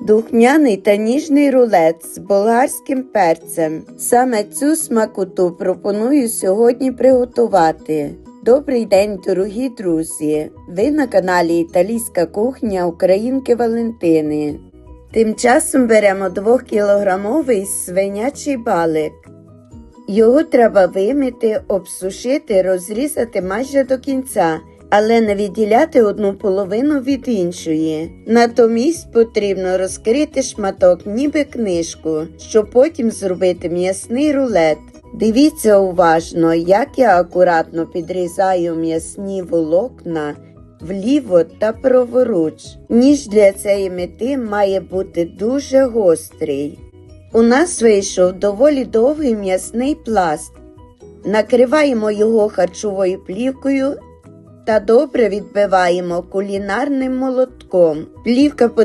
Духняний та ніжний рулет з болгарським перцем. Саме цю смакоту пропоную сьогодні приготувати. Добрий день, дорогі друзі! Ви на каналі Італійська кухня Українки Валентини. Тим часом беремо 2-кілограмовий свинячий балик. Його треба вимити, обсушити, розрізати майже до кінця, але не відділяти одну половину від іншої. Натомість потрібно розкрити шматок, ніби книжку, щоб потім зробити м'ясний рулет. Дивіться уважно, як я акуратно підрізаю м'ясні волокна вліво та праворуч. Ніж для цієї мети має бути дуже гострий. У нас вийшов доволі довгий м'ясний пласт. Накриваємо його харчовою плівкою та добре відбиваємо кулінарним молотком. Плівка потрібна